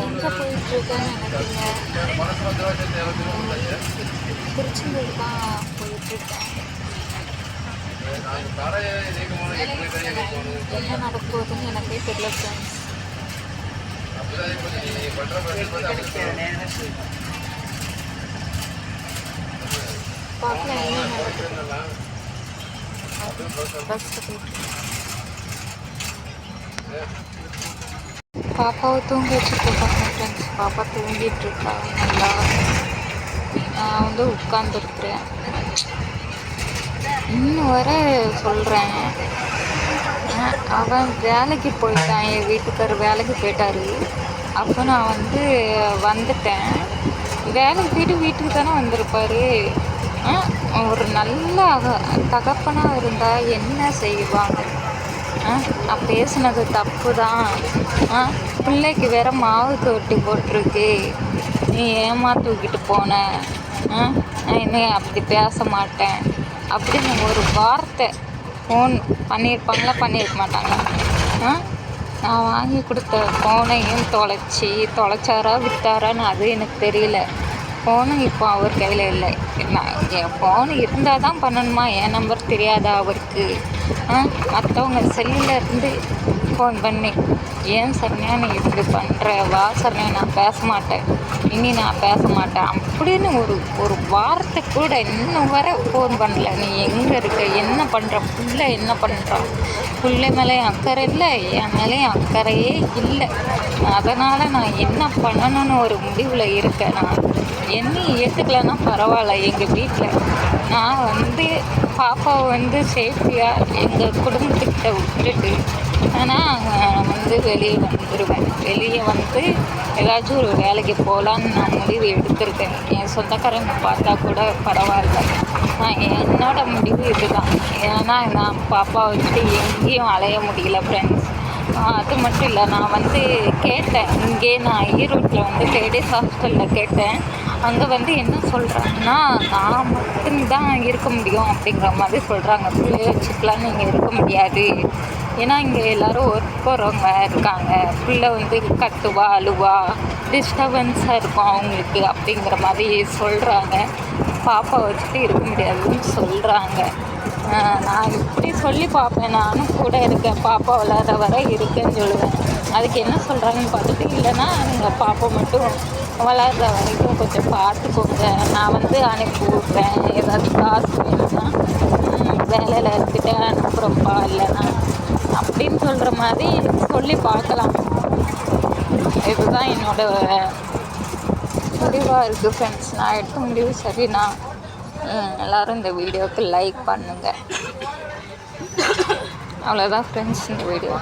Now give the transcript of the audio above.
எங்கே போயிட்டுருக்கேன்னு எனக்கு இல்லை திருச்செந்தூர் தான் போயிட்டுருக்கேன். என்ன நடக்க போகுதுன்னு எனக்கே தெரியல ஃப்ரெண்ட்ஸ் பார்க்கலாம் என்ன நடக்குது. பஸ்ஸில் போயிட்டு பாப்பாவை தூங்க வச்சுட்டு இருக்காங்க ஃப்ரெண்ட்ஸ் பாப்பா தூங்கிட்டு இருக்கா நல்லா நான் வந்து உட்காந்துருக்குறேன் இன்னும் வர சொல்கிறேன் அவன் வேலைக்கு போயிட்டான் என் வீட்டுக்கார் வேலைக்கு போயிட்டாரு. அப்போ நான் வந்து வந்துட்டேன் வேலைக்கு போயிட்டு வீட்டுக்கு தானே வந்திருப்பாரு. ஆ, ஒரு நல்ல தகப்பனாக இருந்தால் என்ன செய்வாங்க ஆ, நான் பேசுனது தப்பு தான். ஆ பிள்ளைக்கு வேற மாவு தொட்டி போட்டிருக்கு. நீ ஏமா தூக்கிட்டு போன? ஆ நான் என்ன அப்படி பேச மாட்டேன்? அப்படின்னு ஒரு வார்த்தை ஃபோன் பண்ணியிருப்பாங்களா பண்ணியிருக்க மாட்டாங்களா ஆ நான் வாங்கி கொடுத்த ஃபோனையும் தொலைச்சி தொலைச்சாரா விற்றாரான்னு அது எனக்கு தெரியல. ஃபோனும் இப்போ அவர் கையில் இல்லை. நான் என் ஃபோன் இருந்தால் தான் பண்ணணுமா? என் நம்பர் தெரியாதா அவருக்கு? ஆ மற்றவங்க செல்லில் இருந்து ஃபோன் பண்ணி ஏன் சரண்யா நீ இப்படி பண்ணுற வா சரண்யா நான் பேச மாட்டேன் இனி நான் பேச மாட்டேன் அப்படின்னு ஒரு ஒரு வார்த்தை கூட இன்னும் வர ஃபோன் பண்ணல. நீ எங்கே இருக்க? என்ன பண்ணுற புள்ள என்ன பண்ணுறா புள்ள மேலேயும் அக்கறை இல்லை என் மேலேயும் அக்கறையே இல்லை. அதனால் நான் என்ன பண்ணணும்னு ஒரு முடிவில் இருக்கேன் நான். என்ன ஏற்றுக்கலன்னா பரவாயில்ல எங்கள் வீட்டில் நான் வந்து பாப்பாவை வந்து சேஃப்டியாக எங்கள் குடும்பத்துக்கிட்ட விட்டுட்டு ஆனால் வந்து வெளியே வந்துடுவேன் வெளியே வந்து ஏதாச்சும் ஒரு வேலைக்கு போகலான்னு நான் முடிவு எடுத்திருக்கேன். என் சொந்தக்காரங்க பார்த்தா கூட பரவாயில்ல நான் என்னோட முடிவு இதுதான் ஏன்னா நான் பாப்பாவை வச்சுட்டு எங்கேயும் அலைய முடியல ஃப்ரெண்ட்ஸ் அது மட்டும் இல்லை நான் வந்து கேட்டேன் இங்கே நான் ஈரோட்டில் வந்து லேடிஸ் ஹாஸ்டலில் கேட்டேன். அங்கே வந்து என்ன சொல்கிறாங்கன்னா நான் மட்டும்தான் இருக்க முடியும் அப்படிங்கிற மாதிரி சொல்கிறாங்க பிள்ளைய வச்சுக்கலாம் நீங்கள் இருக்க முடியாது. ஏன்னா இங்கே எல்லோரும் ஒர்க் போகிறவங்க இருக்காங்க. ஃபுல்லாக வந்து கட்டுவா அழுவா டிஸ்டர்பன்ஸாக இருக்கும் அவங்களுக்கு அப்படிங்கிற மாதிரி சொல்கிறாங்க பாப்பா வச்சுட்டு இருக்க முடியாதுன்னு சொல்கிறாங்க நான் இப்படி சொல்லி பார்ப்பேன் நானும் கூட இருக்கேன். பாப்பா விளாட்ற வரை இருக்கேன்னு சொல்லுவேன். அதுக்கு என்ன சொல்கிறாங்கன்னு பார்த்துட்டு இல்லைன்னா நீங்கள் பாப்பா மட்டும் வளர்கிற வரைக்கும் கொஞ்சம் பார்த்துக்கோங்க. நான் வந்து அனுப்பி விட்றேன். ஏதாவது காசு வேணும்னா வேலையில் இருந்துட்டு அனுப்புகிறப்பா இல்லைன்னா அப்படின்னு சொல்கிற மாதிரி சொல்லி பார்க்கலாம். இதுதான் என்னோட முடிவாக இருக்குது ஃப்ரெண்ட்ஸ் நான் எடுத்த முடிவு சரிண்ணா எல்லோரும் எல்லாரும் இந்த வீடியோவுக்கு லைக் பண்ணுங்கள் அவ்வளோதான் ஃப்ரெண்ட்ஸ் இந்த வீடியோ.